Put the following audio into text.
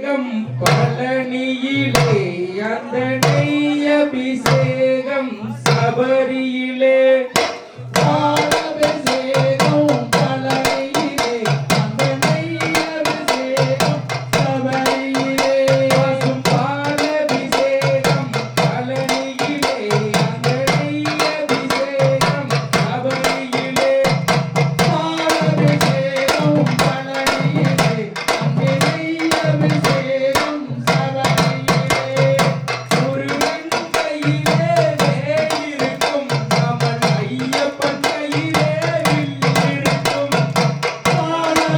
அபிஷேகம் பழனியிலே அந்த நெய் அபிஷேகம் சபரியிலே.